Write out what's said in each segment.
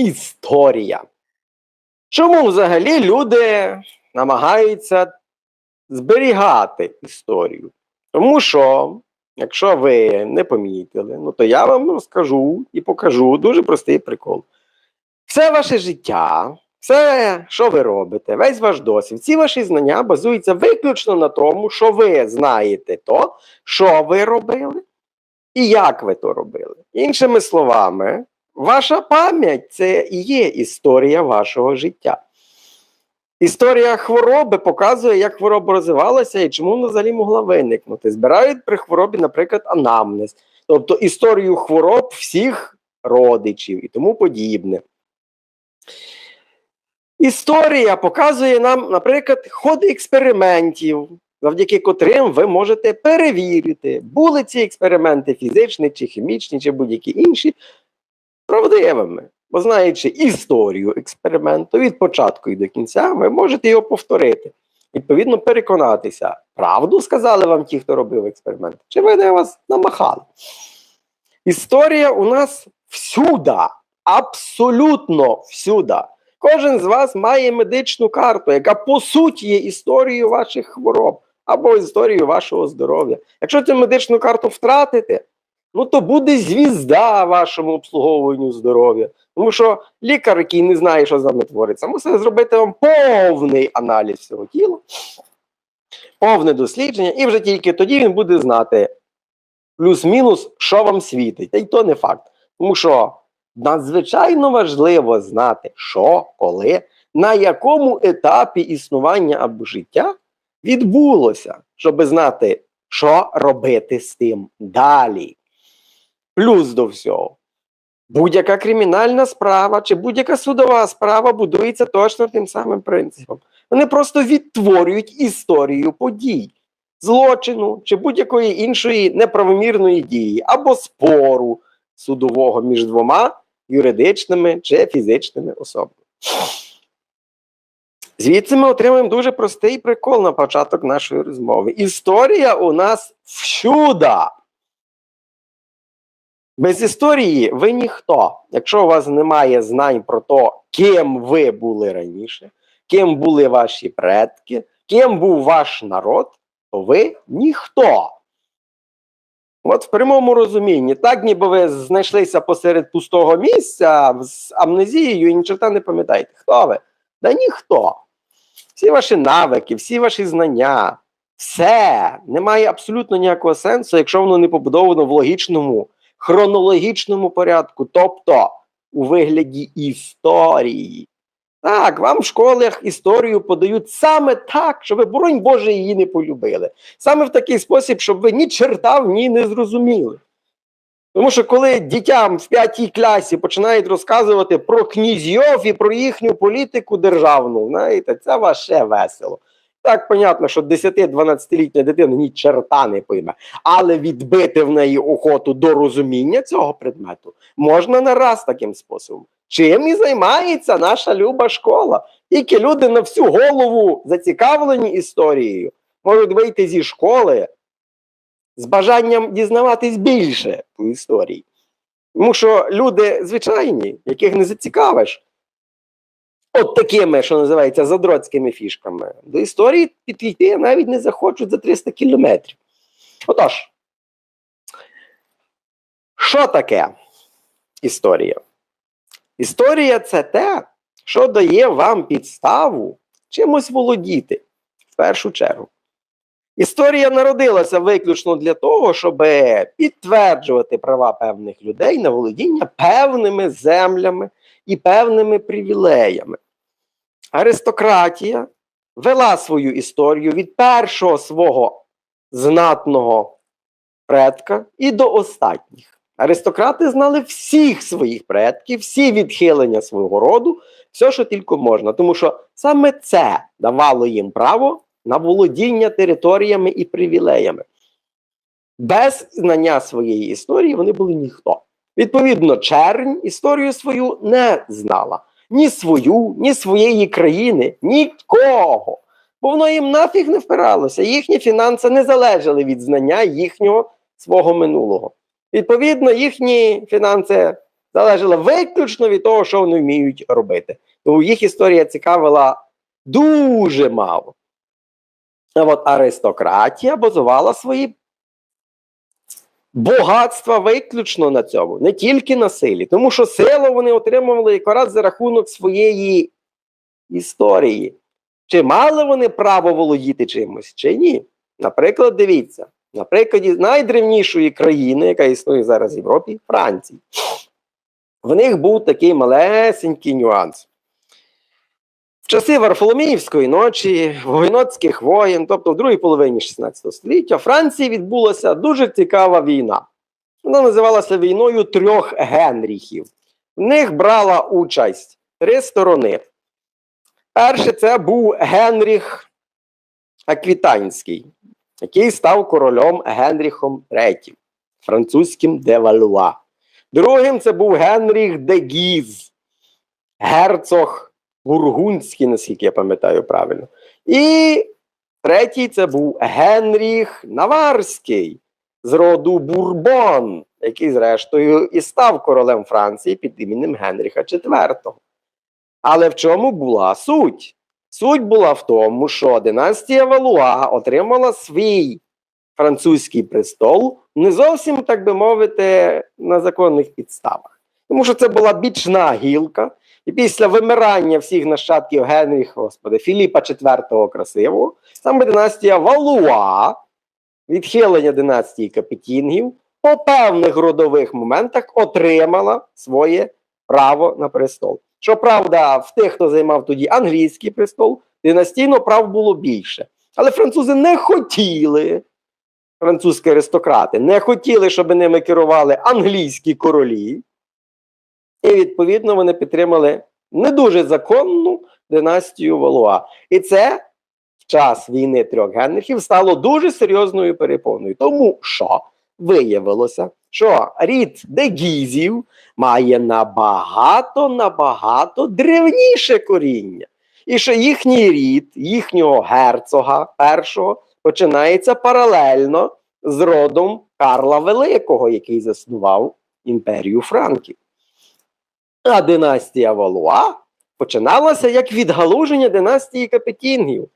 історія. Чому взагалі люди намагаються зберігати історію? Тому що, якщо ви не помітили, ну то я вам розкажу і покажу дуже простий прикол. Все ваше життя, все, що ви робите, весь ваш досвід, всі ваші знання базуються виключно на тому, що ви знаєте то, що ви робили і як ви то робили. Іншими словами, ваша пам'ять це і є історія вашого життя. Історія хвороби показує, як хвороба розвивалася і чому вона взагалі могла виникнути. Збирають при хворобі, наприклад, анамнез, тобто історію хвороб всіх родичів і тому подібне. Історія показує нам, наприклад, ходи експериментів, завдяки котрим ви можете перевірити, були ці експерименти фізичні, чи хімічні, чи будь-які інші, правдивими. Бо знаючи історію експерименту від початку і до кінця, ви можете його повторити. Відповідно, переконатися, правду сказали вам ті, хто робив експеримент, чи ви не вас намахали. Історія у нас всюди, абсолютно всюди. Кожен з вас має медичну карту, яка по суті є історією ваших хвороб або історією вашого здоров'я. Якщо цю медичну карту втратите, ну то буде звізда вашому обслуговуванню здоров'я. Тому що лікар, який не знає, що з вами твориться, мусить зробити вам повний аналіз всього тіла, повне дослідження, і вже тільки тоді він буде знати плюс-мінус, що вам світить. Та й то не факт. Тому що надзвичайно важливо знати, що, коли, на якому етапі існування або життя відбулося, щоб знати, що робити з тим далі. Плюс до всього. Будь-яка кримінальна справа чи будь-яка судова справа будується точно тим самим принципом. Вони просто відтворюють історію подій, злочину чи будь-якої іншої неправомірної дії або спору судового між двома юридичними чи фізичними особами. Звідси ми отримуємо дуже простий прикол на початок нашої розмови. Історія у нас всюди. Без історії ви ніхто. Якщо у вас немає знань про те, ким ви були раніше, ким були ваші предки, ким був ваш народ, то ви ніхто. От в прямому розумінні, так ніби ви знайшлися посеред пустого місця з амнезією і нічого не пам'ятаєте. Хто ви? Да ніхто. Всі ваші навики, всі ваші знання, все не має абсолютно ніякого сенсу, якщо воно не побудовано в логічному, хронологічному порядку, тобто у вигляді історії. Так, вам в школах історію подають саме так, щоб ви, боронь Боже, її не полюбили. Саме в такий спосіб, щоб ви ні черта в ній не зрозуміли. Тому що коли дітям в п'ятій класі починають розказувати про князьов і про їхню політику державну, знаєте, це ваше весело. Так, понятно, що 10-12-літня дитина ні черта не пойме, але відбити в неї охоту до розуміння цього предмету можна не раз таким способом. Чим і займається наша люба школа. Тільки люди на всю голову зацікавлені історією, можуть вийти зі школи з бажанням дізнаватись більше по історії. Тому що люди звичайні, яких не зацікавиш, от такими, що називається, задроцькими фішками, до історії підійти навіть не захочуть за 300 кілометрів. Отож, що таке історія? Історія це те, що дає вам підставу чимось володіти в першу чергу. Історія народилася виключно для того, щоб підтверджувати права певних людей на володіння певними землями і певними привілеями. Аристократія вела свою історію від першого свого знатного предка і до останніх. Аристократи знали всіх своїх предків, всі відхилення свого роду, все, що тільки можна. Тому що саме це давало їм право на володіння територіями і привілеями. Без знання своєї історії вони були ніхто. Відповідно, чернь історію свою не знала. Ні свою, ні своєї країни, нікого. Бо воно їм нафіг не впиралося. Їхні фінанси не залежали від знання їхнього свого минулого. Відповідно, їхні фінанси залежала виключно від того, що вони вміють робити. Тому їх історія цікавила дуже мало. А от аристократія базувала свої багатства виключно на цьому, не тільки на силі. Тому що силу вони отримували якраз за рахунок своєї історії. Чи мали вони право володіти чимось, чи ні? Наприклад, дивіться, на прикладі найдревнішої країни, яка існує зараз в Європі, Франції. В них був такий малесенький нюанс. Часи Варфоломіївської ночі, войноцьких воєн, тобто в другій половині 16 століття, в Франції відбулася дуже цікава війна. Вона називалася війною трьох Генріхів. В них брала участь три сторони. Перший це був Генріх Аквітанський, який став королем Генріхом III, французьким де Валуа. Другим це був Генріх де Гіз, герцог Бургундський, наскільки я пам'ятаю правильно. І третій це був Генріх Наварський з роду Бурбон, який, зрештою, і став королем Франції під іменем Генріха IV. Але в чому була суть? Суть була в тому, що династія Валуа отримала свій французький престол не зовсім, так би мовити, на законних підставах. Тому що це була бічна гілка, і після вимирання всіх нащадків Генріха, господи, Філіпа IV красивого, саме династія Валуа, відхилення династії Капетінгів, по певних родових моментах отримала своє право на престол. Щоправда, в тих, хто займав тоді англійський престол, династійно прав було більше. Але французи не хотіли, французькі аристократи, не хотіли, щоб ними керували англійські королі. І відповідно вони підтримали не дуже законну династію Валуа. І це в час війни трьох Генрихів стало дуже серйозною перепоною, тому що виявилося, що рід дегізів має набагато набагато древніше коріння. І що їхній рід, їхнього герцога першого, починається паралельно з родом Карла Великого, який заснував імперію Франків. А династія Валуа починалася як відгалуження династії Капетінгів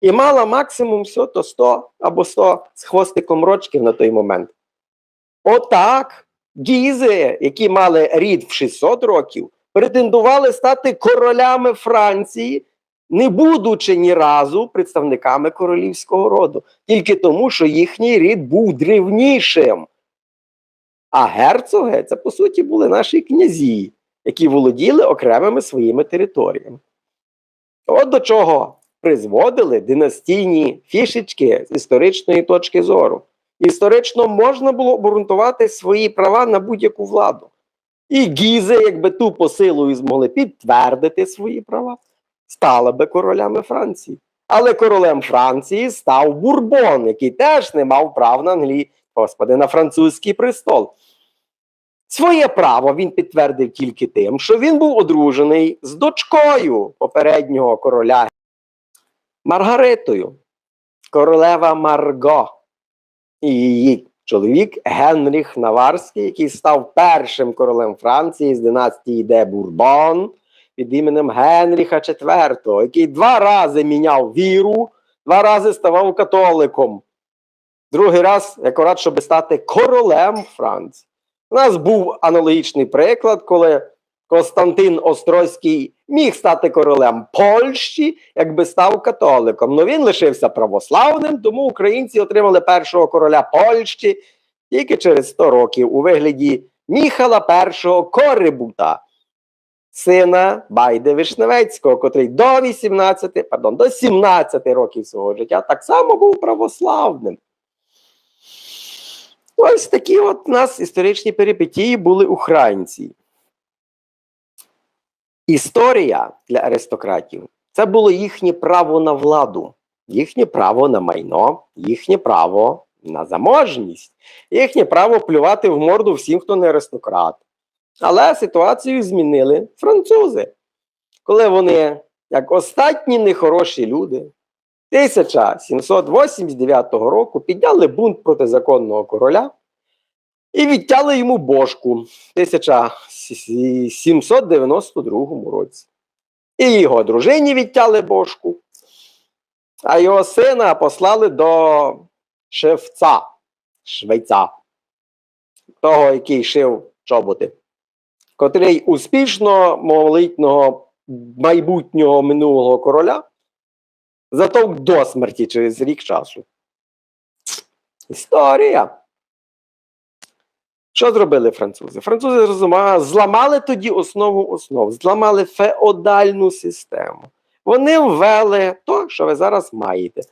і мала максимум все то 100 або 100 з хвостиком рочків на той момент. Отак гізи, які мали рід в 600 років, претендували стати королями Франції, не будучи ні разу представниками королівського роду, тільки тому, що їхній рід був древнішим. А герцоги це, по суті, були наші князі, які володіли окремими своїми територіями. От до чого призводили династійні фішечки з історичної точки зору. Історично можна було обґрунтувати свої права на будь-яку владу. І гізи, якби тупо силою змогли підтвердити свої права, стали би королями Франції. Але королем Франції став Бурбон, який теж не мав прав на англі, господи, на французький престол. Своє право він підтвердив тільки тим, що він був одружений з дочкою попереднього короля Маргаритою, королева Марго і її чоловік Генріх Наварський, який став першим королем Франції з династії де Бурбон під іменем Генріха IV, який два рази міняв віру, два рази ставав католиком. Другий раз, акурат, щоб стати королем Франції. У нас був аналогічний приклад, коли Константин Острозький міг стати королем Польщі, якби став католиком. Ну він лишився православним, тому українці отримали першого короля Польщі тільки через 100 років у вигляді Міхала І Корибута, сина Байди Вишневецького, котрий до 18, пардон, до 17 років свого життя так само був православним. Ось такі от у нас історичні перипетії були у Франції. Історія для аристократів це було їхнє право на владу, їхнє право на майно, їхнє право на заможність, їхнє право плювати в морду всім, хто не аристократ. Але ситуацію змінили французи, коли вони, як остатні нехороші люди, 1789 року підняли бунт проти законного короля, і відтяли йому бошку в 1792 році. І його дружині відтяли бошку, а його сина послали до шевця, швейця, того, який шив чоботи, котрий успішно молитного майбутнього минулого короля затовк до смерті через рік часу. Історія. Що зробили французи? Французи зламали тоді основу основ, зламали феодальну систему. Вони ввели то, що ви зараз маєте.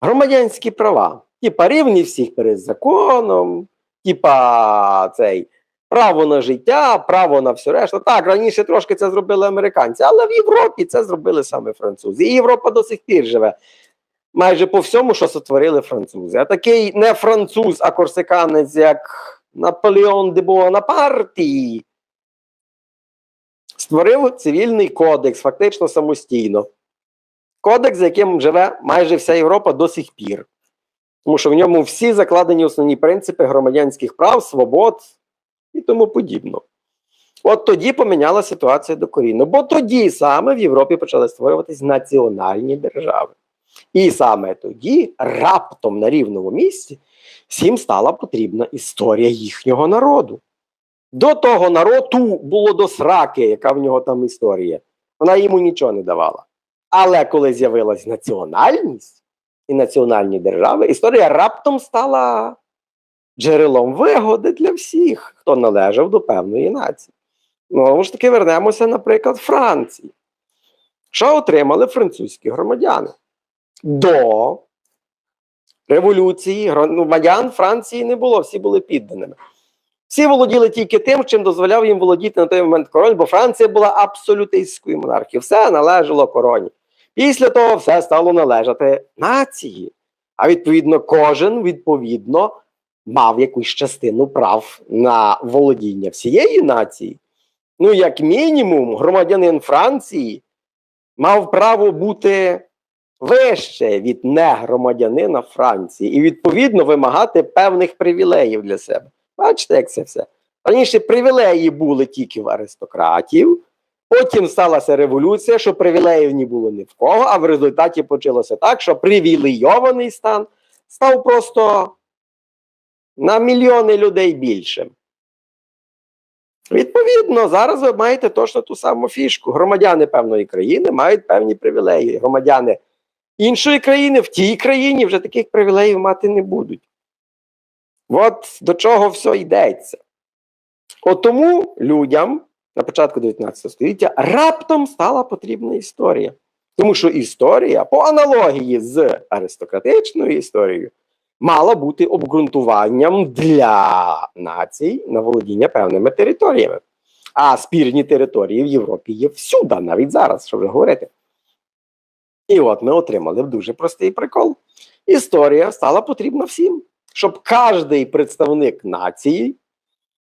Громадянські права. Типа рівні всіх перед законом, типа цей право на життя, право на все решта. Так, раніше трошки це зробили американці, але в Європі це зробили саме французи. І Європа до сих пір живе майже по всьому, що сотворили французи. А такий не француз, а корсиканець, як Наполеон де Буонапарті, створив цивільний кодекс, фактично самостійно. Кодекс, за яким живе майже вся Європа до сих пір. Тому що в ньому всі закладені основні принципи громадянських прав, свобод і тому подібно. От тоді поміняла ситуація докорінно, бо тоді саме в Європі почали створюватись національні держави. І саме тоді, раптом на рівному місці, всім стала потрібна історія їхнього народу. До того народу було до сраки, яка в нього там історія. Вона йому нічого не давала. Але коли з'явилась національність і національні держави, історія раптом стала джерелом вигоди для всіх, хто належав до певної нації. Ну, ж таки, вернемося, наприклад, Франції. Що отримали французькі громадяни? До революції громадян Франції не було, всі були підданими. Всі володіли тільки тим, чим дозволяв їм володіти на той момент король, бо Франція була абсолютистською монархією. Все належало короні. Після того все стало належати нації. А відповідно, кожен відповідно мав якусь частину прав на володіння всієї нації. Ну, як мінімум, громадянин Франції мав право бути вище від негромадянина Франції і, відповідно, вимагати певних привілеїв для себе. Бачите, як це все? Раніше привілеї були тільки в аристократів, потім сталася революція, що привілеїв не було ні в кого, а в результаті почалося так, що привілейований стан став просто на мільйони людей більшим. Відповідно, зараз ви маєте точно ту саму фішку. Громадяни певної країни мають певні привілеї. Громадяни іншої країни в тій країні вже таких привілеїв мати не будуть. От до чого все йдеться. От тому людям на початку 19 століття раптом стала потрібна історія. Тому що історія, по аналогії з аристократичною історією, мала бути обґрунтуванням для націй на володіння певними територіями. А спірні території в Європі є всюди, навіть зараз, що вже говорити. І от ми отримали дуже простий прикол. Історія стала потрібна всім, щоб кожний представник нації,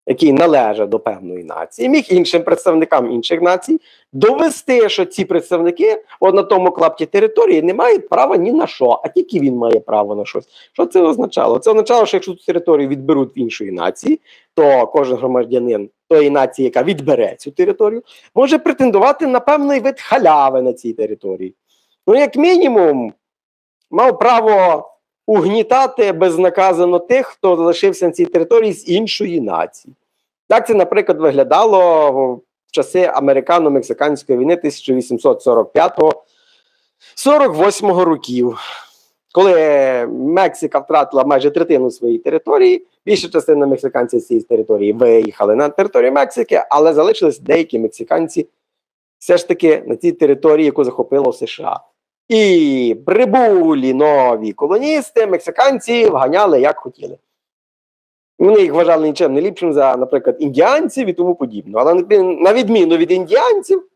який належить до певної нації, міг іншим представникам інших націй довести, що ці представники от на тому клапті території не мають права ні на що, а тільки він має право на щось. Що це означало? Це означало, що якщо цю територію відберуть в іншої нації, то кожен громадянин тої нації, яка відбере цю територію, може претендувати на певний вид халяви на цій території. Ну, як мінімум, мав право угнітати безнаказано тих, хто залишився на цій території з іншої нації. Так це, наприклад, виглядало в часи американо-мексиканської війни 1845-48 років, коли Мексика втратила майже третину своєї території, більша частина мексиканців з цієї території виїхали на територію Мексики, але залишились деякі мексиканці все ж таки на тій території, яку захопило США. І прибулі нові колоністи, мексиканці вганяли як хотіли. Вони їх вважали нічим не ліпшим за, наприклад, індіанців і тому подібне. Але на відміну від індіанців,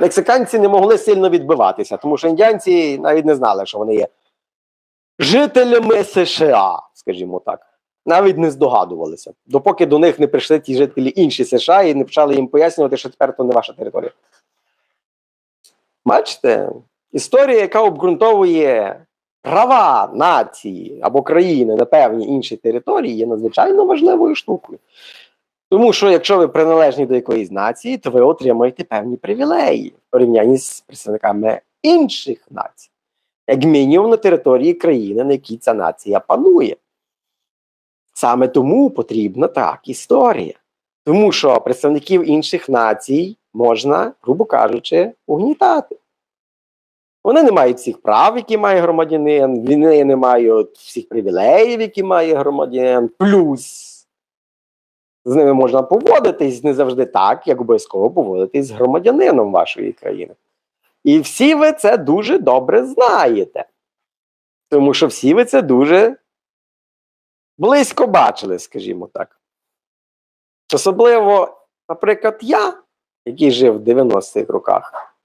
мексиканці не могли сильно відбиватися, тому що індіанці навіть не знали, що вони є жителями США, скажімо так. Навіть не здогадувалися, допоки до них не прийшли ті жителі інші США і не почали їм пояснювати, що тепер то не ваша територія. Бачите, історія, яка обґрунтовує права нації або країни на певні інші території є надзвичайно важливою штукою. Тому що якщо ви приналежні до якоїсь нації, то ви отримаєте певні привілеї в порівнянні з представниками інших націй, як мінімум на території країни, на якій ця нація панує. Саме тому потрібна так історія. Тому що представників інших націй можна, грубо кажучи, угнітати. Вони не мають всіх прав, які має громадянин, вони не мають всіх привілеїв, які має громадянин. Плюс з ними можна поводитись не завжди так, як обов'язково поводитись з громадянином вашої країни. І всі ви це дуже добре знаєте. Тому що всі ви це дуже близько бачили, скажімо так. Особливо, наприклад, я, який жив в 90-х роках,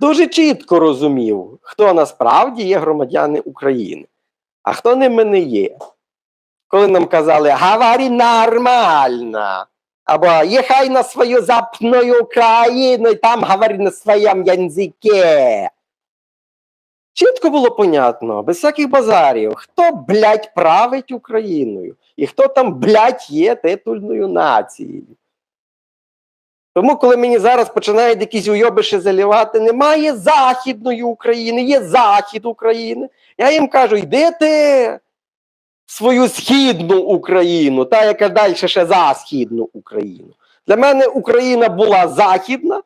дуже чітко розумів, хто насправді є громадяни України, а хто ними не є. Коли нам казали «Говори нормально», або «Єхай на свою запную Україну і там говори на своєму язикі». Чітко було понятно, без всяких базарів, хто, блядь, править Україною і хто там, блядь, є титульною нацією. Тому, коли мені зараз починають якісь уйобиші залівати, немає Західної України, є Захід України. Я їм кажу, йди в свою східну Україну, та яка далі ще за східну Україну. Для мене Україна була західна,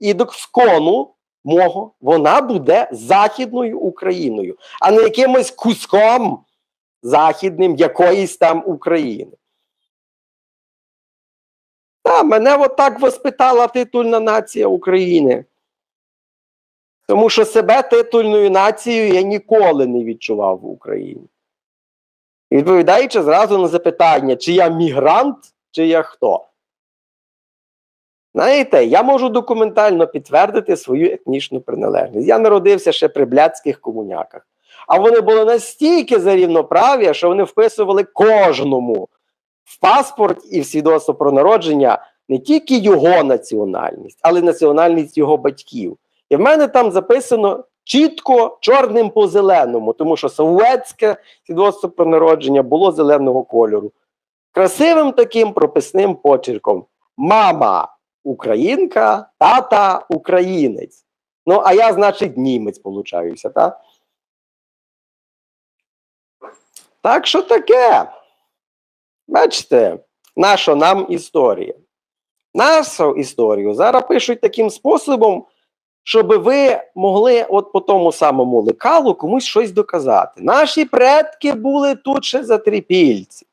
і до скону мого вона буде Західною Україною, а не якимось куском західним якоїсь там України. Та, мене от так воспитала титульна нація України. Тому що себе титульною нацією я ніколи не відчував в Україні. І відповідаючи зразу на запитання, чи я мігрант, чи я хто. Знаєте, я можу документально підтвердити свою етнічну приналежність. Я народився ще при блядських комуняках. А вони були настільки за рівноправ'я, що вони вписували кожному в паспорт і в свідоцтво про народження не тільки його національність, але й національність його батьків. І в мене там записано чітко чорним по зеленому, тому що совєтське свідоцтво про народження було зеленого кольору. Красивим таким прописним почерком. Мама українка, тата українець. Ну, а я, значить, німець получаюся, так? Так що таке? Бачите, наша нам історія. Нашу історію зараз пишуть таким способом, щоб ви могли от по тому самому лекалу комусь щось доказати. Наші предки були тут ще за трипільці.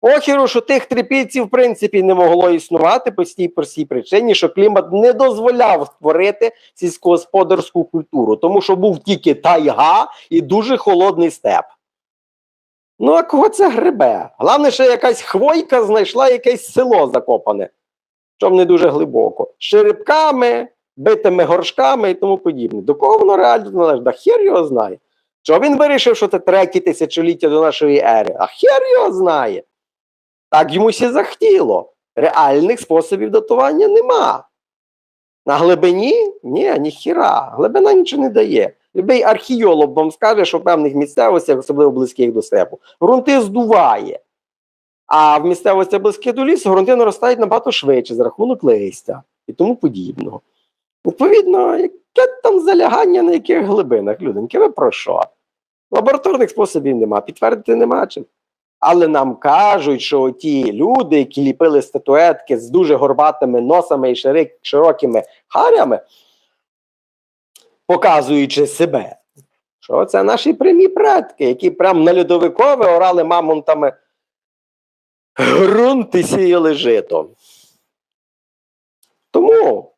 Похеру, що тих трипільців, в принципі, не могло існувати по цій простій причині, що клімат не дозволяв створити сільськогосподарську культуру, тому що був тільки тайга і дуже холодний степ. Ну, а кого це грибе? Головне, що якась хвойка знайшла якесь село закопане, щоб не дуже глибоко, черепками, битими горшками і тому подібне. До кого воно реально належить? Да хер його знає. Що він вирішив, що це третє тисячоліття до нашої ери? А хер його знає. Так йому ще захотіло. Реальних способів датування нема. На глибині? Ні, ніхіра. Глибина нічого не дає. Любий археолог вам скаже, що в певних місцевостях, особливо близьких до степу, ґрунти здуває. А в місцевостях близьких до лісу ґрунти наростають набагато швидше за рахунок листя і тому подібного. Відповідно, яке там залягання на яких глибинах, люденьки, ви про що? Лабораторних способів нема, підтвердити нема чим. Але нам кажуть, що ті люди, які ліпили статуетки з дуже горбатими носами і широкими харями, показуючи себе, що це наші прямі предки, які прям на льодовикове орали мамонтами ґрунт і сіяли жито. Тому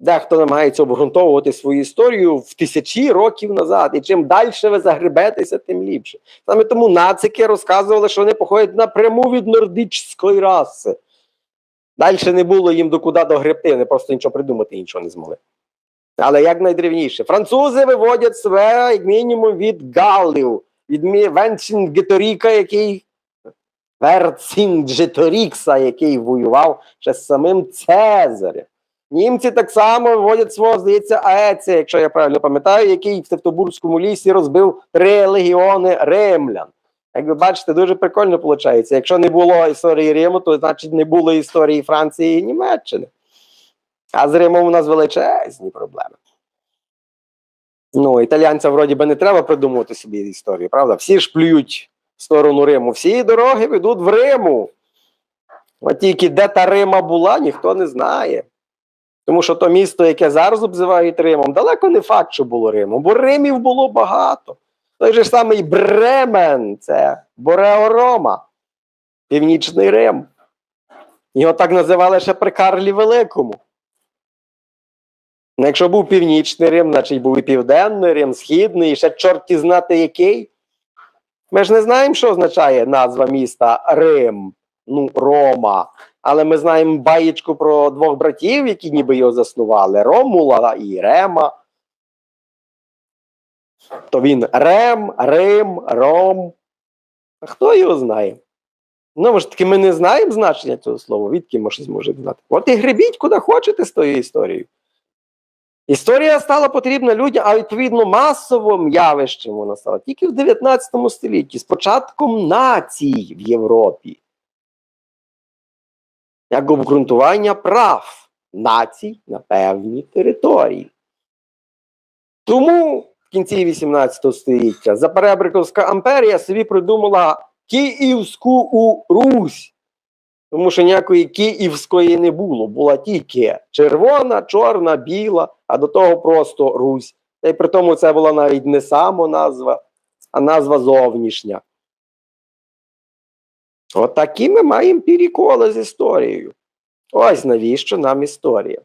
дехто намагається обґрунтовувати свою історію в тисячі років назад. І чим далі ви загребетеся, тим ліпше. Саме тому нацики розказували, що вони походять напряму від нордичської раси. Далі не було їм докуди догребти, вони просто нічого придумати іншого не змогли. Але як найдревніше, французи виводять себе як мінімум від галлів, від Венцінгеторіка, який Верцінгеторікса, який воював ще з самим Цезарем. Німці так само виводять свого, здається, Аеція, якщо я правильно пам'ятаю, який в Тевтобурзькому лісі розбив три легіони римлян. Як ви бачите, дуже прикольно виходить. Якщо не було історії Риму, то значить не було історії Франції і Німеччини. А з Римом у нас величезні проблеми. Ну, італійцям вроді би не треба придумувати собі історію, правда? Всі ж плюють в сторону Риму. Всі дороги ведуть в Риму. От тільки де та Рима була, ніхто не знає. Тому що то місто, яке зараз обзивають Римом, далеко не факт, що було Римом, бо Римів було багато. Той же самий Бремен, це Бореорома, Північний Рим. Його так називали ще при Карлі Великому. Ну, якщо був Північний Рим, значить був і Південний Рим, Східний, і ще чорті знати який. Ми ж не знаємо, що означає назва міста Рим, ну, Рома. Але ми знаємо баєчку про двох братів, які ніби його заснували: Ромула і Рема. То він Рем, Рим, Ром. А хто його знає? Ну, ж таки, ми не знаємо значення цього слова, відки ми щось можемо знати. От і гребіть куди хочете з тою історією. Історія стала потрібна людям, а відповідно масовим явищем вона стала тільки в 19 столітті, з початком націй в Європі. Як обґрунтування прав націй на певній території. Тому в кінці 18 століття Заперебриковська імперія собі придумала Київську Русь. Тому що ніякої Київської не було. Була тільки червона, чорна, біла, а до того просто Русь. Та й при тому це була навіть не само назва, а назва зовнішня. От ми маємо переколи з історією. Ось навіщо нам історія.